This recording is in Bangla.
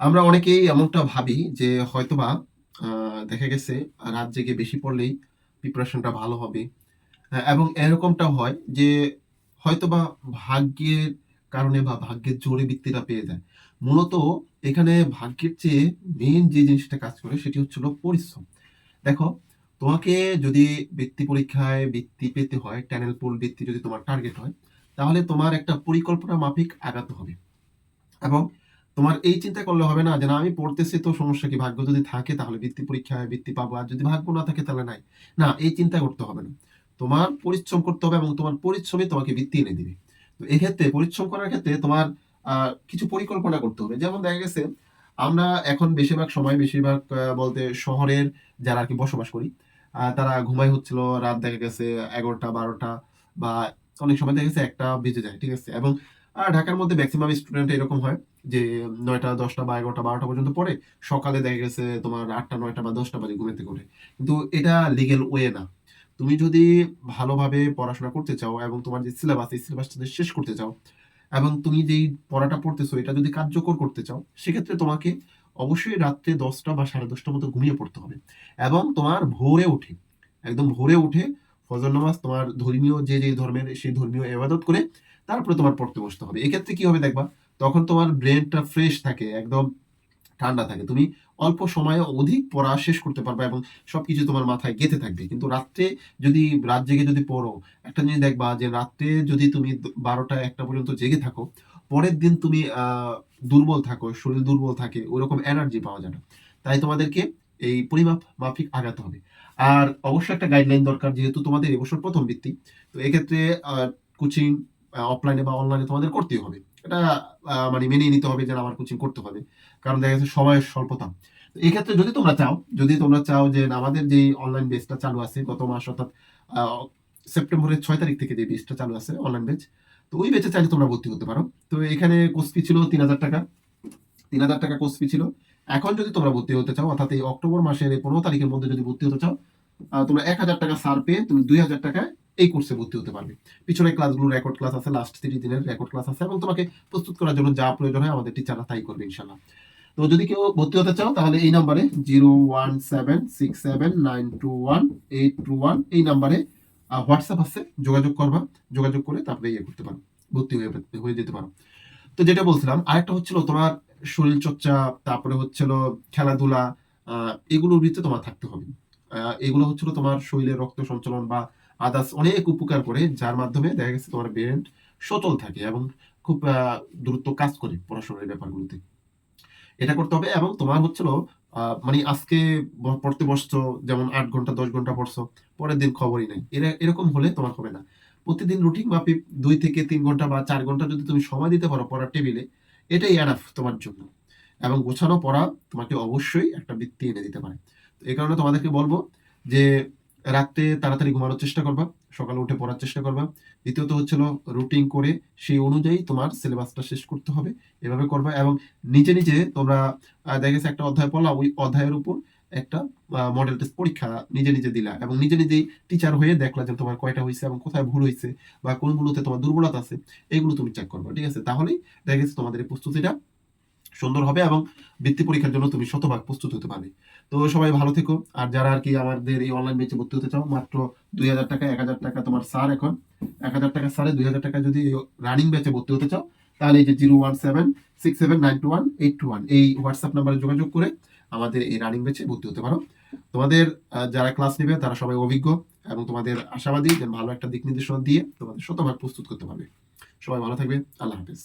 আমরা অনেকেই এমনটা ভাবি যে হয়তোবা দেখা গেছে রাত জেগে বেশি পড়লেই প্রিপারেশনটা ভালো হবে। এবং এরকমটা হয় যে হয়তোবা ভাগ্যের কারণে বা ভাগ্যের জোরে বৃত্তিটা পেয়ে যায়। মূলত এখানে ভাগ্যের চেয়ে মেন যে জিনিসটা কাজ করে সেটি হচ্ছে হলো পরিশ্রম। দেখো, তোমাকে যদি বৃত্তি পরীক্ষায় বৃত্তি পেতে হয়, ট্যানেল পুল বৃত্তি যদি তোমার টার্গেট হয়, তাহলে তোমার একটা পরিকল্পনা মাফিক আগাতে হবে। এবং তোমার এই চিন্তা করলে হবে না যে, "না আমি পড়তেছি তো সমস্যা কি? ভাগ্য যদি থাকে তাহলে বৃত্তি পরীক্ষায় বৃত্তি পাবো। আর যদি ভাগ্য না থাকে তাহলে নাই।" না, এই চিন্তা করতে হবে না। তোমার পরিশ্রম করতে হবে এবং তোমার পরিশ্রমই তোমাকে বৃত্তি এনে দিবে। তো এক্ষেত্রে পরিশ্রম করার ক্ষেত্রে তোমার কিছু পরিকল্পনা করতে হবে। যেমন দেখা গেছে আমরা এখন বেশিরভাগ সময় বেশিরভাগ বলতে শহরের যারা আর কি বসবাস করি, তারা ঘুমাই হচ্ছিল রাত দেখা গেছে ১১টা ১২টা বা অনেক সময় দেখা গেছে একটা বেজে যায়। ঠিক আছে? এবং আ ঢাকার মধ্যে ম্যাক্সিমাম স্টুডেন্ট এরকম হয় যে ৯টা 10টা বা ১১টা ১২টা পর্যন্ত পড়ে। সকালে দেখা গেছে তোমার 8টা 9টা বা 10টা বাজে থেকে ওঠে। কিন্তু এটা লিগেল ওয়ে না। তুমি যদি ভালোভাবে পড়াশোনা করতে চাও এবং তোমার যে সিলেবাস এই সিলেবাসটা শেষ করতে চাও এবং তুমি যেই পড়াটা পড়তেছো এটা যদি কার্যকর করতে চাও, সেক্ষেত্রে তোমাকে অবশ্যই রাত্রে 10টা বা 10:30টার মতো ঘুমিয়ে পড়তে হবে। এবং তোমার ভোরে উঠে, একদম ভোরে উঠে ফজর নামাজ তোমার ধর্মীয় যে, যে ধর্মের সেই ধর্মীয় এবাদত করে তারপরে তোমার পড়তে বসতে হবে। এক্ষেত্রে কি হবে দেখবা, তখন তোমার ব্রেনটা ফ্রেশ থাকে, একদম ঠান্ডা থাকে। তুমি অল্প সময়ে অধিক পড়া শেষ করতে পারবে এবং সবকিছু তোমার মাথায় গেঁথে থাকবে। কিন্তু রাত্রে যদি রাত জেগে যদি পড়ো, একটা জিনিস দেখবা যে রাত্রে যদি তুমি বারোটা একটা পর্যন্ত জেগে থাকো, পরের দিন তুমি দুর্বল থাকো, শরীর দুর্বল থাকে, ওরকম এনার্জি পাওয়া যায় না। তাই তোমাদেরকে এই পরিমাপ মাফিক আগাতে হবে। আর অবশ্যই একটা গাইডলাইন দরকার যেহেতু তোমাদের এবছর প্রথম বৃত্তি। তো এক্ষেত্রে কোচিং অফলাইনে বা অনলাইনে তোমাদের করতেই হবে। এটা মানে মেনেই নিতে হবে যে আমার কোচিং করতে হবে। কারণ দেখা যাচ্ছে সময়ের স্বল্পতা। এক্ষেত্রে যদি তোমরা চাও, যদি তোমরা চাও যে আমাদের যে অনলাইন বেচটা চালু আছে গত মাস অর্থাৎ সেপ্টেম্বরের ছয় তারিখ থেকে যে বেচটা চালু আছে অনলাইন বেচ। তো ওই বেচে চাইলে তোমরা ভর্তি হতে পারো। তো এখানে কোর্স ফি ছিল ৳৩,০০০ ৳৩,০০০ কোর্স ফি ছিল। এখন যদি তোমরা ভর্তি হতে চাও অর্থাৎ এই অক্টোবর মাসের পনেরো তারিখের মধ্যে যদি ভর্তি হতে চাও, তোমরা ৳১,০০০ ছাড় পেয়ে তুমি ৳২,০০০ য় এই কোর্সে ভর্তি হতে পারবে। পিছনের ক্লাসগুলো রেকর্ড ক্লাস আছে, লাস্ট ৩০ দিনের রেকর্ড ক্লাস আছে এবং তোমাকে প্রস্তুত করার জন্য যা প্রয়োজন হয় আমাদের টিচাররা তাই করবে ইনশাআল্লাহ। তো যদি কেউ ভর্তি হতে চাও তাহলে এই নাম্বারে 01767921821 এই নাম্বারে হোয়াটসঅ্যাপ আছে, যোগাযোগ করবা। যোগাযোগ করে তারপরে ইয়ে করতে পারো। ভর্তি হয়ে হয়ে যেতে পারো। তো যেটা বলছিলাম আরেকটা হচ্ছিল তোমার শরীর চর্চা তারপরে হচ্ছিল খেলাধুলা এগুলোর ভিতরে তোমার থাকতে হবে। এগুলো হচ্ছিল তোমার শরীরের রক্ত সঞ্চালন বা আদার্স অনেক উপকার করে যার মাধ্যমে দেখা গেছে তোমার ব্রেন সচল থাকে এবং খুব দ্রুত কাজ করে পড়াশোনার ব্যাপারগুলোতে। এটা করতে হবে এবং তোমার হচ্ছিল মানে আজকে পড়তে বসছো যেমন আট ঘণ্টা ১০ ঘণ্টা পড়ছো, পরের দিন খবরই নাই। এরা এরকম হলে তোমার হবে না। প্রতিদিন রুটিন মাফিক ২ থেকে তিন ঘণ্টা বা চার ঘণ্টা যদি তুমি সময় দিতে পারো পড়ার টেবিলে, এটাই এনাফ তোমার জন্য। এবং গোছানো পড়া তোমাকে অবশ্যই একটা বৃত্তি এনে দিতে পারে। তো এই কারণে তোমাদেরকে বলব যে রাত্রে তাড়াতাড়ি ঘুমানোর চেষ্টা করবা, সকালে উঠে পড়ার চেষ্টা করবা। দ্বিতীয়ত হচ্ছিল রুটিন করে সেই অনুযায়ী তোমার সিলেবাসটা শেষ করতে হবে। এভাবে করবা এবং নিজে, নিজে তোমরা দেখা একটা অধ্যায় পড়লা, ওই অধ্যায়ের উপর একটা মডেল টেস্ট পরীক্ষা নিজে, নিজে দিলা এবং নিজে, নিজেই টিচার হয়ে দেখলা যে তোমার কয়টা হয়েছে এবং কোথায় ভুল হয়েছে বা কোনগুলোতে তোমার দুর্বলতা আছে, এগুলো তুমি চেক করবা। ঠিক আছে? তাহলেই দেখা গেছে তোমাদের প্রস্তুতিটা সুন্দর হবে এবং বৃত্তি পরীক্ষার জন্য তুমি শতভাগ প্রস্তুত হতে পারবে। তো সবাই ভালো থেকো। আর যারা আরকি আমাদের এই অনলাইন বেচে ভর্তি হতে চাও মাত্র ৳২,০০০ ৳১,০০০ তোমার ছাড় এখন। ৳১,০০০ ছাড়ে ৳২,০০০ যদি রানিং ব্যাচে ভর্তি হতে চাও তাহলে এই যে 01767921821 এই হোয়াটসঅ্যাপ নাম্বারে যোগাযোগ করে আমাদের এই রানিং ব্যাচে ভর্তি হতে পারো। তোমাদের যারা ক্লাস নিবে তারা সবাই অভিজ্ঞ এবং তোমাদের আশাবাদী যে ভালো একটা দিক নির্দেশনা দিয়ে তোমাদের শতভাগ প্রস্তুত করতে পারবে। সবাই ভালো থাকবে। আল্লাহ হাফেজ।